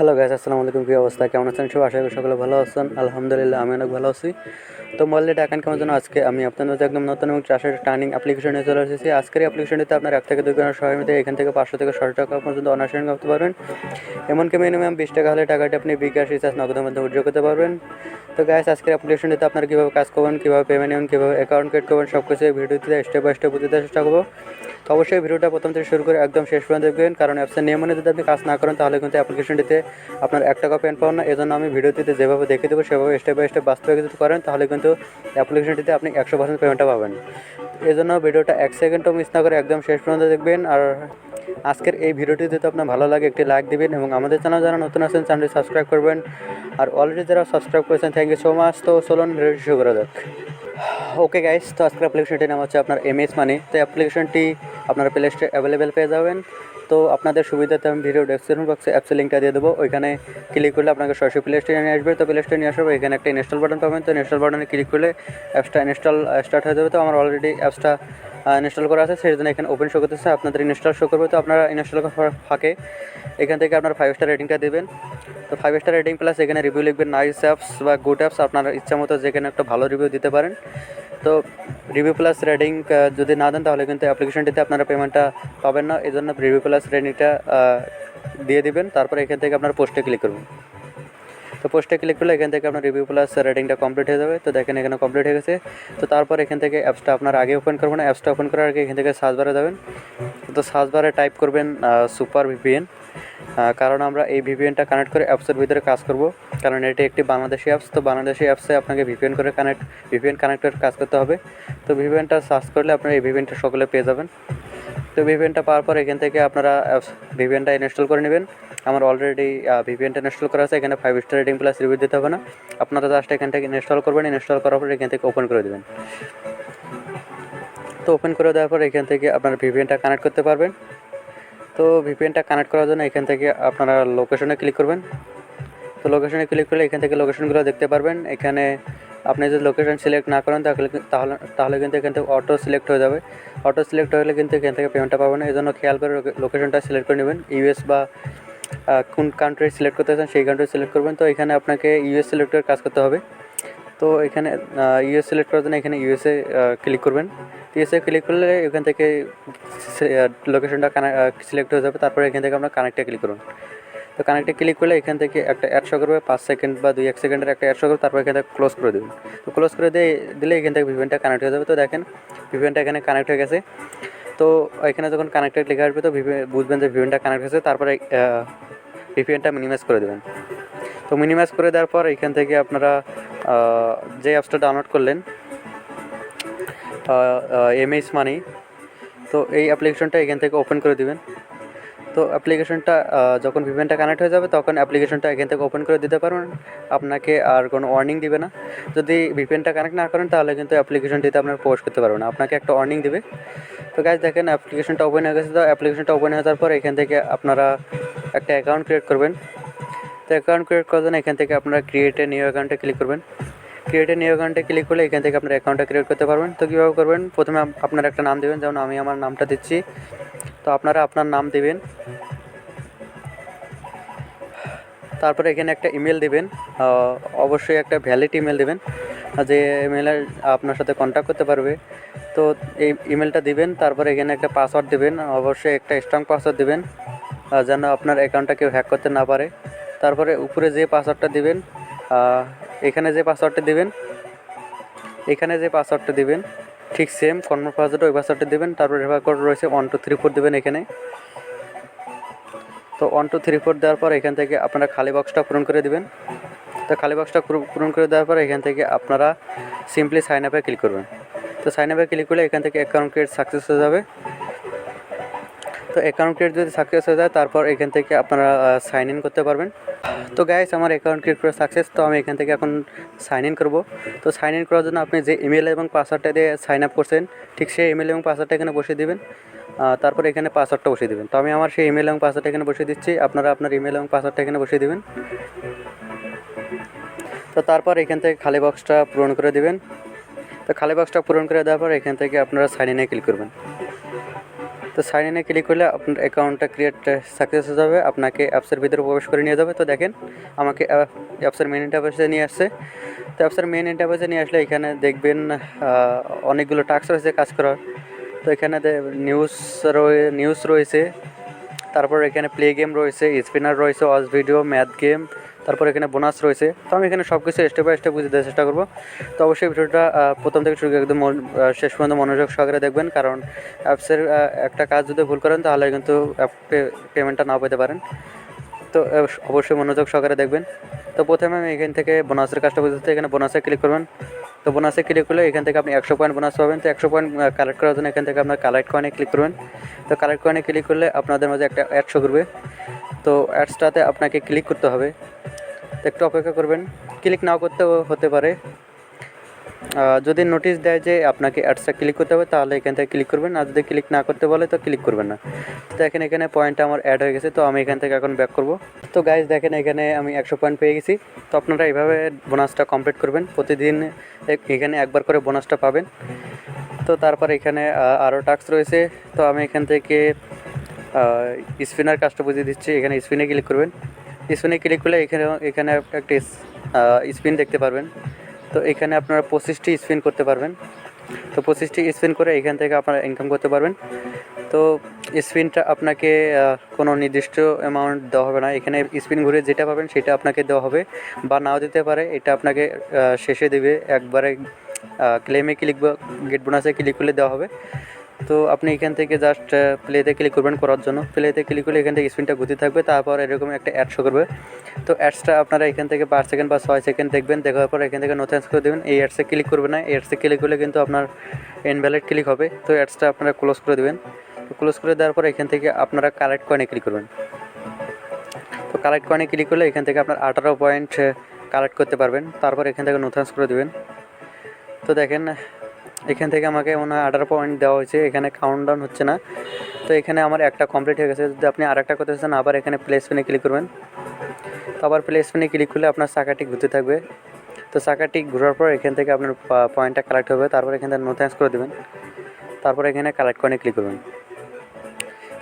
Hello guys, আসসালামু আলাইকুম, কী অবস্থা? কেমন আছেন সব? আশা করি সকলে ভালো আছেন। আলহামদুলিল্লাহ আমি অনেক ভালো আছি। তো মোবাইলটি টাকান কেমন জন্য আজকে আমি আপনাদের মধ্যে একদম নতুন এবং চাষের টার্নিং অ্যাপ্লিকেশন চলে এসেছি। আজকের অ্যাপ্লিকেশনটিতে আপনার এক থেকে দুই সহায় মিলে এখান থেকে পাঁচশো থেকে ছশো টাকা পর্যন্ত অনার্সেন করতে পারবেন। এমনকি মিনিমাম বিশ টাকা হলে টাকাটি আপনি বিকাশ রিচার্জ নগদের মধ্যে উদ্যোগ করতে পারবেন। তো গাইস আজকের অ্যাপ্লিকেশনটিতে আপনারা কীভাবে কাজ করবেন, কীভাবে পেমেন্ট নেবেন, কীভাবে অ্যাকাউন্ট ক্রিয়েট করবেন সব কিছু এই ভিডিওটিতে স্টেপ বাই স্টেপ বুঝতে চেষ্টা করব। অবশ্যই ভিডিওটা প্রথম থেকে শুরু করে একদম শেষ পর্যন্ত দেখবেন। কারণ অ্যাপসের নিয়ম যদি আপনি কাজ না করেন, তাহলে কিন্তু অ্যাপ্লিকেশনটিতে আপনার এক টাকা পেন পাবেন না এজন্য আমি ভিডিওটিতে যেভাবে দেখে দেবো, সেভাবে স্টেপ বাই স্টেপ বাস্তবে যদি করেন, তাহলে কিন্তু অ্যাপ্লিকেশনটিতে আপনি একশো পার্সেন্ট পেমেন্টটা পাবেন। এই জন্য ভিডিওটা এক সেকেন্ডও মিস না করে একদম শেষ পর্যন্ত দেখবেন, আর আজকের এই ভিডিওটি যদি আপনার ভালো লাগে, একটি লাইক দিবেন, এবং আমাদের চ্যানেল যারা নতুন আছেন চ্যানেলটি সাবস্ক্রাইব করবেন। আর অলরেডি যারা সাবস্ক্রাইব করেছেন থ্যাংক ইউ সো মাচ তো চলুন ভিডিওটি শুরু করা যাক। ওকে গাইস তো আজকের অ্যাপ্লিকেশনটির নাম হচ্ছে আপনার এমএস মানি তো অ্যাপ্লিকেশনটি আপনারা প্লে স্টোরে অ্যাভেলেবেল পেয়ে যাবেন। তো আপনাদের সুবিধাতে আমি ভিডিও ডেসক্রিপশন বক্সে অ্যাপসের লিঙ্কটা দিয়ে দেবো। ওইখানে ক্লিক করলে আপনাকে সরাসরি প্লে স্টোরে নিয়ে আসবে। তো প্লে স্টোরে নিয়ে আসবে এখানে একটা ইনস্টল বাটন পাবেন। তো ইনস্টল বাটনে ক্লিক করলে অ্যাপসটা ইনস্টল স্টার্ট হয়ে যাবে। তো আমার অলরেডি অ্যাপসটা ইনস্টল করা আছে। সেই জন্য এখানে ওপেন শো করতেছে। আপনাদের ইনস্টল শো করবে। তো আপনারা ইনস্টল করার ফাঁকে এখান থেকে আপনার ফাইভ স্টার রেটিংটা দেবেন। তো ফাইভ স্টার রেটিং প্লাস এখানে রিভিউ লিখবেন নাইস অ্যাপস বা গুড অ্যাপস আপনার ইচ্ছা মতো যেখানে একটা ভালো রিভিউ দিতে পারেন। তো রিভিউ প্লাস রেটিং যদি না দেন তাহলে কিন্তু অ্যাপ্লিকেশনটিতে আপনারা পেমেন্টটা পাবেন না। এই জন্য রিভিউ প্লাস রেটিংটা দিয়ে দিবেন। তারপরে এখান থেকে আপনার পোস্টে ক্লিক করবেন। তো পোস্টে ক্লিক করলে এখান থেকে আপনার রিভিউ প্লাস রেটিংটা কমপ্লিট হয়ে যাবে। তো দেখেন এখানে কমপ্লিট হয়ে গেছে। তো তারপর এখান থেকে অ্যাপসটা আপনার আগে ওপেন করবেন অ্যাপসটা ওপেন করার আগে এখান থেকে সার্চ বারে যাবেন। তো সার্চ বারে টাইপ করবেন সুপার ভিপিএন কারণ আমরা এই ভিপিএনটা কানেক্ট করে অ্যাপসের ভিতরে কাজ করব। কারণ এটি একটি বাংলাদেশি অ্যাপস তো বাংলাদেশি অ্যাপসে আপনাকে ভিপিএন করে কানেক্ট ভিপিএন কানেক্ট করে কাজ করতে হবে। তো ভিপিএনটা সার্চ করলে আপনারা এই ভিপিএনটা সকলে পেয়ে যাবেন। তো ভিপিএনটা পাওয়ার পর এখান থেকে আপনারা অ্যাপস ভিপিএনটা ইনস্টল করে নেবেন। আমার অলরেডি ভিপিএনটা ইনস্টল করা আছে। এখানে five star rating plus review দিতে হবে না। আপনারা জাস্ট এখান থেকে ইনস্টল করবেন। ইনস্টল করার পর এখান থেকে ওপেন করে দেবেন। তো ওপেন করে দেওয়ার পর এখান থেকে আপনারা ভিপিএনটা কানেক্ট করতে পারবেন। তো ভিপিএনটা কানেক্ট করার জন্য এখান থেকে আপনারা লোকেশনে ক্লিক করবেন। তো লোকেশনে ক্লিক করলে এখান থেকে লোকেশনগুলো দেখতে পারবেন। এখানে আপনি যদি লোকেশন সিলেক্ট না করেন, তাহলে তাহলে তাহলে কিন্তু এখান থেকে অটো সিলেক্ট হয়ে যাবে। অটো সিলেক্ট হলে কিন্তু এখান থেকে পেমেন্টটা পাবেন এই জন্য খেয়াল করে লোকেশনটা সিলেক্ট করে নেবেন। ইউএস বা কোন কান্ট্রি সিলেক্ট করতে চান, সেই কান্ট্রি সিলেক্ট করবেন। তো এখানে আপনাকে ইউএস সিলেক্ট করে কাজ করতে হবে। তো এখানে ইউএস সিলেক্ট করার জন্য এখানে ইউএসএ ক্লিক করবেন। ইউএসএ ক্লিক করলে এখান থেকে লোকেশনটা সিলেক্ট হয়ে যাবে। তারপরে এখান থেকে আপনার কানেক্টে ক্লিক করুন। তো কানেক্টে ক্লিক করলে এখান থেকে একটা অ্যাডশো করবে, পাঁচ সেকেন্ড বা দুই এক সেকেন্ডের একটা অ্যাডশো করবে, তারপর এখান থেকে ক্লোজ করে দেবেন। তো ক্লোজ করে দিয়ে, দিলে এখান থেকে ভিভেনটা কানেক্ট হয়ে যাবে। তো দেখেন ভিভেনটা এখানে কানেক্ট হয়ে গেছে। তো এখানে যখন কানেক্টেড লেখা আসবে, তো বুঝবেন যে ভিভেনটা কানেক্ট হয়েছে। তারপরে ভিপিএনটা মিনিমাইজ করে দেবেন। তো মিনিমাইজ করে দেওয়ার পর এখান থেকে আপনারা যে অ্যাপসটা ডাউনলোড করলেন এমএস মানি তো এই অ্যাপ্লিকেশনটা এখান থেকে ওপেন করে দিবেন। তো অ্যাপ্লিকেশনটা যখন ভিভেনটা কানেক্ট হয়ে যাবে, তখন অ্যাপ্লিকেশনটা এখান থেকে ওপেন করে দিতে পারবেন। আপনাকে আর কোনো ওয়ার্নিং দিবে না। যদি ভিপিএনটা কানেক্ট না করেন, তাহলে কিন্তু অ্যাপ্লিকেশনটিতে আপনার পোস্ট করতে পারবেন আপনাকে একটা ওয়ার্নিং দিবে। তো গাছ দেখেন অ্যাপ্লিকেশনটা ওপেন হয়ে গেছে। তো অ্যাপ্লিকেশনটা ওপেন হয়ে যাওয়ার পর এখান থেকে আপনারা একটা অ্যাকাউন্ট ক্রিয়েট করবেন। তো অ্যাকাউন্ট ক্রিয়েট করার জন্য এখান থেকে আপনারা ক্রিয়েটে নিউ অ্যাকাউন্টে ক্লিক করবেন। ক্রিয়েটে নিউ অ্যাকাউন্টে ক্লিক করলে এখান থেকে আপনার অ্যাকাউন্টটা ক্রিয়েট করতে পারবেন। তো কীভাবে করবেন? প্রথমে আপনার একটা নাম দেবেন। যেমন আমি আমার নামটা দিচ্ছি। তো আপনারা আপনার নাম দেবেন। তারপরে এখানে একটা ইমেল দেবেন। অবশ্যই একটা ভ্যালিড ইমেল দেবেন। যে ইমেলে আপনার সাথে কন্ট্যাক্ট করতে পারবে। তো এই ইমেলটা দিবেন, তারপরে এখানে একটা পাসওয়ার্ড দেবেন। অবশ্যই একটা স্ট্রং পাসওয়ার্ড দেবেন। যেন আপনার অ্যাকাউন্টটা কেউ হ্যাক করতে না পারে। তারপরে উপরে যে পাসওয়ার্ডটা দিবেন এখানে যে পাসওয়ার্ডটা দিবেন, এখানে যে পাসওয়ার্ডটা দিবেন ঠিক সেম কনফার্ম পাসওয়ার্ড ওই পাসওয়ার্ডটা দেবেন, তারপর রেফার কোড রয়েছে ওয়ান টু থ্রি ফোর দেবেন এখানে। তো ওয়ান টু থ্রি ফোর দেওয়ার পর এখান থেকে আপনারা খালি বক্সটা পূরণ করে দেবেন। তো খালি বক্সটা পূরণ করে দেওয়ার পর এখান থেকে আপনারা সিম্পলি সাইন আপে ক্লিক করবেন। তো সাইন আপে ক্লিক করলে এখান থেকে অ্যাকাউন্ট ক্রিয়েট সাকসেস হয়ে যাবে। তো অ্যাকাউন্ট ক্রিয়েট যদি সাকসেস হয়ে যায়, তারপর এখান থেকে আপনারা সাইন ইন করতে পারবেন। তো গাইস আমার অ্যাকাউন্ট ক্রিয়েট করে সাকসেস তো আমি এখান থেকে এখন সাইন ইন করব। তো সাইন ইন করার জন্য আপনি যে ইমেল এবং পাসওয়ার্ডটা দিয়ে সাইন আপ করছেন, ঠিক সেই ইমেল এবং পাসওয়ার্ডটা এখানে বসিয়ে দেবেন। তারপর এখানে পাসওয়ার্ডটা বসিয়ে দেবেন। তো আমি আমার সেই ইমেল এবং পাসওয়ার্ডটা এখানে বসিয়ে দিচ্ছি। আপনারা আপনার ইমেল এবং পাসওয়ার্ডটা এখানে বসিয়ে দেবেন। তো তারপর এখান থেকে খালি বক্সটা পূরণ করে দেবেন। তো খালি বক্সটা পূরণ করে দেওয়ার পর এখান থেকে আপনারা সাইন ইনে ক্লিক করবেন। তো সাইন ইনে ক্লিক করলে আপনার অ্যাকাউন্টটা ক্রিয়েট সাকসেস হয়ে যাবে। আপনাকে অ্যাপসের ভিতরে প্রবেশ করে নিয়ে যাবে। তো দেখেন, আমাকে অ্যাপসের মেন ইন্টারফেসে নিয়ে আসছে। তো অ্যাপসের মেন ইন্টারফেসে নিয়ে আসলে এখানে দেখবেন অনেকগুলো টাস্ক রয়েছে কাজ করার। তো এখানে নিউজ রয়ে নিউজ রয়েছে। তারপর এখানে প্লে গেম রয়েছে স্পিনার রয়েছে অস ভিডিও ম্যাথ গেম তারপর এখানে বোনাস রয়েছে। তো আমি এখানে সব কিছু স্টেপ বাই স্টেপ বুঝে দেওয়ার চেষ্টা করব। তো অবশ্যই ভিডিওটা প্রথম থেকে শুরু একদম শেষ পর্যন্ত মনোযোগ সহকারে দেখবেন, কারণ অ্যাপসের একটা কাজ যদি ভুল করেন, তাহলে কিন্তু পেমেন্টটা নাও পেতে পারেন। তো অবশ্যই মনোযোগ সহকারে দেখবেন। তো প্রথমে আমি এখান থেকে বোনাসের কাজটা বুঝতে এখানে বোনাসে ক্লিক করবেন। তো বোনাসে ক্লিক করলে এখান থেকে আপনি একশো পয়েন্ট বোনাস পাবেন। তো একশো পয়েন্ট কালেক্ট করার জন্য এখান থেকে আপনার কালেক্ট কয়েনে ক্লিক করবেন তো কালেক্ট কয়েনে ক্লিক করলে আপনাদের মাঝে একটা অ্যাড শো করবে তো অ্যাডসটাতে আপনাকে ক্লিক করতে হবে। তো একটু অপেক্ষা করবেন। ক্লিক নাও করতেও হতে পারে। যদি নোটিশ দেয় যে আপনাকে অ্যাডসটা ক্লিক করতে হবে, তাহলে এখান থেকে ক্লিক করবেন। আর যদি ক্লিক না করতে বলে, তো ক্লিক করবেন না। তো দেখেন এখানে পয়েন্টটা আমার অ্যাড হয়ে গেছে, তো আমি এখান থেকে এখন ব্যাক করব। তো গাইজ দেখেন, এখানে আমি একশো পয়েন্ট পেয়ে গেছি। তো আপনারা এইভাবে বোনাসটা কমপ্লিট করবেন। প্রতিদিন এখানে একবার করে বোনাসটা পাবেন। তো তারপর এখানে আরও টাস্ক রয়েছে। তো আমি এখান থেকে স্পিনার কাজটা বুঝিয়ে দিচ্ছি। এখানে স্পিনে ক্লিক করবেন। স্পিনে ক্লিক করলে এখানে এখানে একটা স্পিন দেখতে পারবেন। তো এখানে আপনারা পঁচিশটি স্পিন করতে পারবেন। তো পঁচিশটি স্পিন করে এখান থেকে আপনারা ইনকাম করতে পারবেন। তো স্পিনটা আপনাকে কোনো নির্দিষ্ট অ্যামাউন্ট দেওয়া হবে না। এখানে স্পিন ঘুরে যেটা পাবেন সেটা আপনাকে দেওয়া হবে বা নাও দিতে পারে। এটা আপনাকে শেষে দেবে। একবারে ক্লেমে ক্লিক বা গেট বোনাসে ক্লিক করলে দেওয়া হবে। তো আপনি এখান থেকে জাস্ট প্লেতে ক্লিক করবেন করার জন্য। প্লেতে ক্লিক করলে এখান থেকে স্পিনটা ঘুরতে থাকবে, তারপর এরকম একটা অ্যাড শো করবে। তো অ্যাডসটা আপনারা এখান থেকে পাঁচ সেকেন্ড বা ছয় সেকেন্ড দেখবেন, দেখার পর এখান থেকে নোথেন্স করে দেবেন। এই অ্যাডসে ক্লিক করবে না অ্যাডসে ক্লিক করলে কিন্তু আপনার ইনভ্যালিড ক্লিক হবে। তো অ্যাডসটা আপনারা ক্লোজ করে দেবেন। তো ক্লোজ করে দেওয়ার পর এখান থেকে আপনারা কালেক্ট কয়েনে ক্লিক করবেন। তো কালেক্ট কয়েনে ক্লিক করলে এখান থেকে আপনার আঠারো পয়েন্ট কালেক্ট করতে পারবেন। তারপর এখান থেকে নোথেন্স করে দেবেন। তো দেখেন এখান থেকে আমাকে মনে হয় আঠারো পয়েন্ট দেওয়া হয়েছে, এখানে কাউন্ট ডাউন হচ্ছে না। তো এখানে আমার একটা কমপ্লিট হয়ে গেছে। যদি আপনি আরেকটা করতে চান, আবার এখানে প্লে স্পিনে ক্লিক করবেন। তো আবার প্লে স্পিনে ক্লিক করলে আপনার চাকাটি ঘুরতে থাকবে। তো চাকাটি ঘোরার পর এখান থেকে আপনার পয়েন্টটা কালেক্ট হবে। তারপর এখান থেকে নো থ্যাঙ্কস করে দেবেন। তারপর এখানে কালেক্ট কয়েনে ক্লিক করবেন।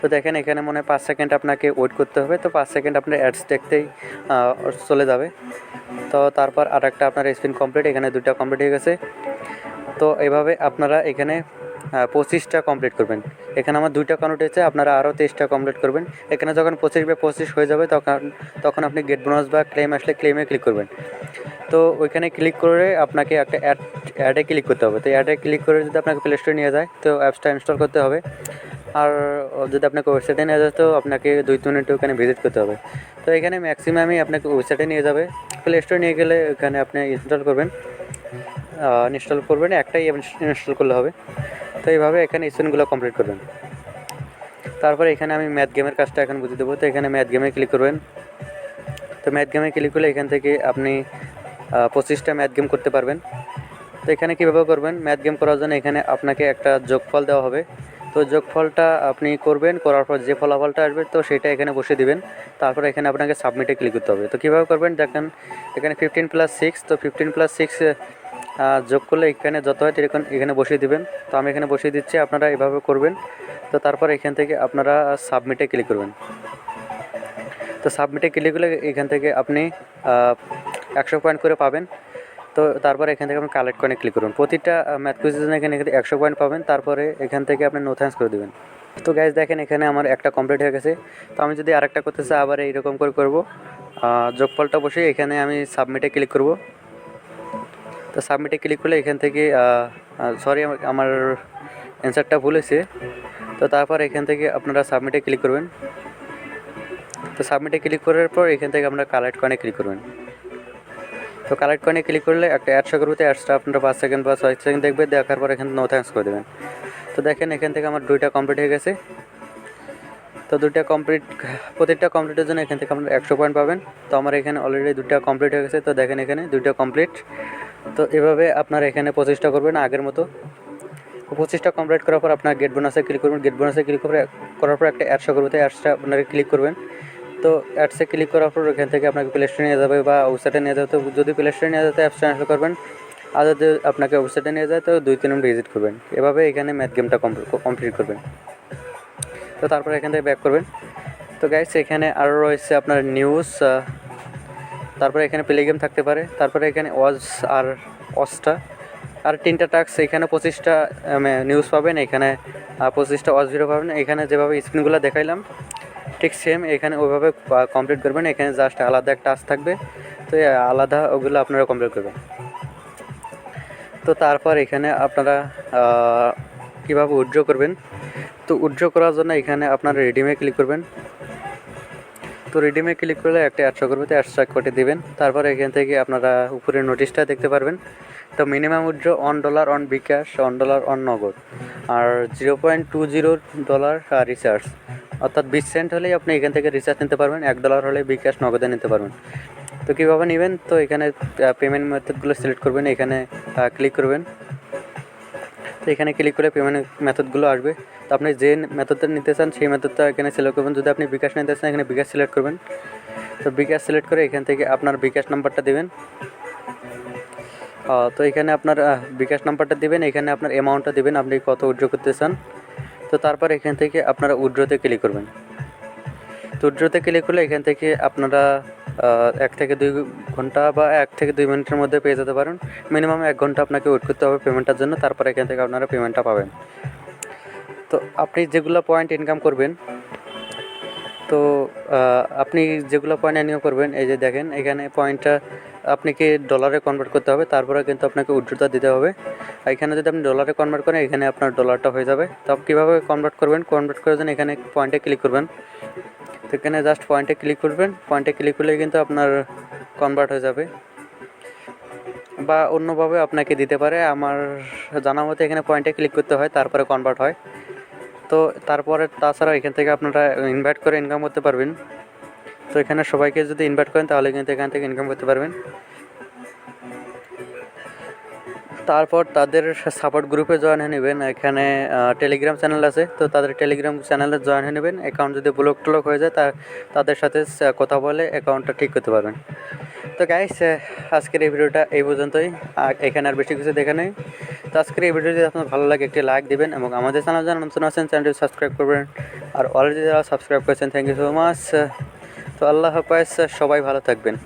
তো দেখেন, এখানে মনে হয় পাঁচ সেকেন্ড আপনাকে ওয়েট করতে হবে। তো পাঁচ সেকেন্ড আপনার অ্যাডস দেখতেই চলে যাবে। তো তারপর আর একটা আপনার স্পিন কমপ্লিট এখানে দুটা কমপ্লিট হয়ে গেছে। তো এভাবে আপনারা এখানে পঁচিশটা কমপ্লিট করবেন। এখানে আমার দুইটা কাউন্ট হয়েছে আপনারা আরও তেইশটা কমপ্লিট করবেন। এখানে যখন পঁচিশ বা পঁচিশ হয়ে যাবে, তখন তখন আপনি গেট বোনাস বা ক্লেম আসলে ক্লেমে ক্লিক করবেন। তো ওইখানে ক্লিক করে আপনাকে একটা অ্যাড অ্যাডে ক্লিক করতে হবে। তো অ্যাডে ক্লিক করে যদি আপনাকে প্লে স্টোরে নিয়ে যায়, তো অ্যাপসটা ইনস্টল করতে হবে। আর যদি আপনাকে ওয়েবসাইটে নিয়ে যায়, তো আপনাকে দুই তিন মিনিট ওখানে ভিজিট করতে হবে। তো এখানে ম্যাক্সিমামই আপনাকে ওয়েবসাইটে নিয়ে যাবে। প্লে স্টোরে নিয়ে গেলে ওখানে আপনি ইনস্টল করবেন। ইনস্টল করবেন, একটাই ইনস্টল করলে হবে। তো এইভাবে এখানে স্ক্রিনগুলো কমপ্লিট করবেন। তারপরে এখানে আমি ম্যাথ গেমের কাজটা এখন বুঝিয়ে দেবো। তো এখানে ম্যাথ গেমে ক্লিক করবেন। তো ম্যাথ গেমে ক্লিক করলে এখান থেকে আপনি পঁচিশটা ম্যাথ গেম করতে পারবেন। তো এখানে কীভাবে করবেন? ম্যাথ গেম করার জন্য এখানে আপনাকে একটা যোগফল দেওয়া হবে। তো যোগফলটা আপনি করবেন, করার পর যে ফলাফলটা আসবে, তো সেটা এখানে বসে দিবেন। তারপর এখানে আপনাকে সাবমিটে ক্লিক করতে হবে। তো কীভাবে করবেন? দেখেন, এখানে ফিফটিন প্লাস সিক্স তো ফিফটিন প্লাস সিক্স যোগ করলে এখানে যত হয় এরকম এখানে বসিয়ে দিবেন। তো আমি এখানে বসিয়ে দিচ্ছি, আপনারা এভাবে করবেন। তো তারপর এখান থেকে আপনারা সাবমিটে ক্লিক করবেন। তো সাবমিটে ক্লিক করলে এখান থেকে আপনি একশো পয়েন্ট করে পাবেন। তো তারপর এখান থেকে আপনি কালেক্ট কয়েনে ক্লিক করুন। প্রতিটা ম্যাথ কুইজের জন্য এখানে একশো পয়েন্ট পাবেন। তারপরে এখান থেকে আপনি নো থ্যাঙ্কস করে দেবেন। তো গ্যাস দেখেন এখানে আমার একটা কমপ্লিট হয়ে গেছে। তো আমি যদি আরেকটা করতে চাই, আবার এইরকম করে করব। যোগফলটা বসে এখানে আমি সাবমিটে ক্লিক করব। তো সাবমিটে ক্লিক করলে এখান থেকে সরি আমার অ্যান্সারটা ভুল হয়েছে। তো তারপর এখান থেকে আপনারা সাবমিটে ক্লিক করবেন। তো সাবমিটে ক্লিক করার পর এখান থেকে আপনারা কালেক্ট কয়েনে ক্লিক করবেন। তো কালেক্ট কয়েনে ক্লিক করলে একটা অ্যাডশো করবে অ্যাডসটা আপনারা পাঁচ সেকেন্ড বা ছয় সেকেন্ড দেখবে, দেখার পর এখানে নো থ্যাঙ্কস করে দেবেন। তো দেখেন এখান থেকে আমার দুইটা কমপ্লিট হয়ে গেছে। তো দুইটা কমপ্লিট প্রত্যেকটা কমপ্লিটের জন্য এখান থেকে আপনারা একশো পয়েন্ট পাবেন। তো আমার এখানে অলরেডি দুইটা কমপ্লিট হয়ে গেছে। তো দেখেন এখানে দুইটা কমপ্লিট তো এভাবে আপনারা এখানে পঁচিশটা করবেন আগের মতো। পঁচিশটা কমপ্লিট করার পর আপনার গেট বোনাসে ক্লিক করবেন। গেট বোনাসে ক্লিক করে করার পর একটা অ্যাডশো করবে তো অ্যাডসটা আপনারা ক্লিক করবেন। তো অ্যাডসে ক্লিক করার পর এখান থেকে আপনাকে প্লে স্টোরে নিয়ে যাবে বা ওয়েবসাইটে নিয়ে যাবে। তো যদি প্লে স্টোরে নিয়ে যেতে অ্যাপসটা ইনস্টল করবেন, আর যদি আপনাকে ওয়েবসাইটে নিয়ে যায়, তো দুই তিন মিনিট ভিজিট করবেন। এভাবে এখানে ম্যাথ গেমটা কমপ্লিট করবেন। তো তারপরে এখান থেকে ব্যাক করবেন। তো গাইস এখানে আরও রয়েছে আপনার নিউজ তারপরে এখানে প্লে গেম থাকতে পারে। তারপরে এখানে ওয়াজ আর ওয়াজটা আর তিনটা টাক্স এখানে পঁচিশটা নিউজ পাবেন, এখানে পঁচিশটা ওয়াজ জিরো পাবেন। এখানে যেভাবে স্ক্রিনগুলো দেখাইলাম ঠিক সেম এখানে ওইভাবে কমপ্লিট করবেন, এখানে জাস্ট আলাদা একটা টাস্ক থাকবে। তো আলাদা ওগুলো আপনারা কমপ্লিট করবেন। তো, তারপর এখানে আপনারা কীভাবে উইথড্র করবেন? তো উইথড্র করার জন্য এখানে আপনারা রিডিমে ক্লিক করবেন। তো রিডিমে ক্লিক করলে একটা অ্যাডশো করবে তো অ্যাডশো করে দিবেন। তারপর এখান থেকে আপনারা উপরে নোটিশটা দেখতে পারবেন। তো minimum withdraw one dollar on bKash one dollar on Nagad R zero point two zero dollar recharge অর্থাৎ বিশ সেন্ট হলেই আপনি এখান থেকে রিচার্জ নিতে পারবেন, এক ডলার হলে বিকাশ নগদে নিতে পারবেন। তো কীভাবে নেবেন? তো এখানে পেমেন্ট মেথডগুলো সিলেক্ট করবেন, এখানে ক্লিক করবেন। তো এখানে ক্লিক করে পেমেন্ট মেথডগুলো আসবে। তো আপনি যে মেথডটা নিতে চান, সেই মেথডটা এখানে সিলেক্ট করবেন। যদি আপনি বিকাশ নিতে চান, এখানে বিকাশ সিলেক্ট করবেন। তো বিকাশ সিলেক্ট করে এখান থেকে আপনার বিকাশ নাম্বারটা দেবেন। তো এখানে আপনার বিকাশ নাম্বারটা দিবেন, এখানে আপনার অ্যামাউন্টটা দিবেন, আপনি কত উইথড্র করতে চান। তো তারপর এখান থেকে আপনারা উড্রোতে ক্লিক করবেন। তো উড্রোতে ক্লিক করলে এখান থেকে আপনারা এক থেকে দুই ঘণ্টা বা এক থেকে দুই মিনিটের মধ্যে পেয়ে যেতে পারেন। মিনিমাম এক ঘণ্টা আপনাকে ওয়েট করতে হবে পেমেন্টটার জন্য, তারপর এখান থেকে আপনারা পেমেন্টটা পাবেন। তো আপনি যেগুলো পয়েন্ট ইনকাম করবেন তো আপনি যেগুলো পয়েন্ট ইনকাম করবেন, এই যে দেখেন, এখানে পয়েন্টটা আপনাকে ডলারে কনভার্ট করতে হবে তারপরে কিন্তু আপনাকে উইথড্রটা দিতে হবে। এখানে যদি আপনি ডলারে কনভার্ট করেন, এখানে আপনার ডলারটা হয়ে যাবে। তো কীভাবে কনভার্ট করবেন? কনভার্ট করার জন্য এখানে পয়েন্টে ক্লিক করবেন। তো এখানে জাস্ট পয়েন্টে ক্লিক করবেন। পয়েন্টে ক্লিক করলে কিন্তু আপনার কনভার্ট হয়ে যাবে। বা অন্যভাবে আপনাকে দিতে পারে। আমার জানা মতে এখানে পয়েন্টে ক্লিক করতে হয়, তারপরে কনভার্ট হয়। তো তারপরে তাছাড়া এখান থেকে আপনারা ইনভাইট করে ইনকাম করতে পারবেন। তো এখানে সবাইকে যদি ইনভাইট করেন, তাহলে কিন্তু এখান থেকে ইনকাম করতে পারবেন। তারপর তাদের সাপোর্ট গ্রুপে জয়েন হয়ে নেবেন। এখানে টেলিগ্রাম চ্যানেল আছে। তো তাদের টেলিগ্রাম চ্যানেলে জয়েন হয়ে নেবেন। অ্যাকাউন্ট যদি ব্লক টলক হয়ে যায়, তা, তাদের সাথে কথা বলে অ্যাকাউন্টটা ঠিক করতে পারবেন। তো গাইস আজকের এই ভিডিওটা এই পর্যন্তই। আর এখানে আর বেশি কিছু দেখা নেই। তো আজকের এই ভিডিও যদি আপনার ভালো লাগে, একটি লাইক দেবেন এবং আমাদের চ্যানেল যারা নতুন আছেন চ্যানেলটি সাবস্ক্রাইব করবেন। আর অলরেডি যারা সাবস্ক্রাইব করেছেন থ্যাংক ইউ সো মাচ তো আল্লাহ হাফেজ, সবাই ভালো থাকবেন।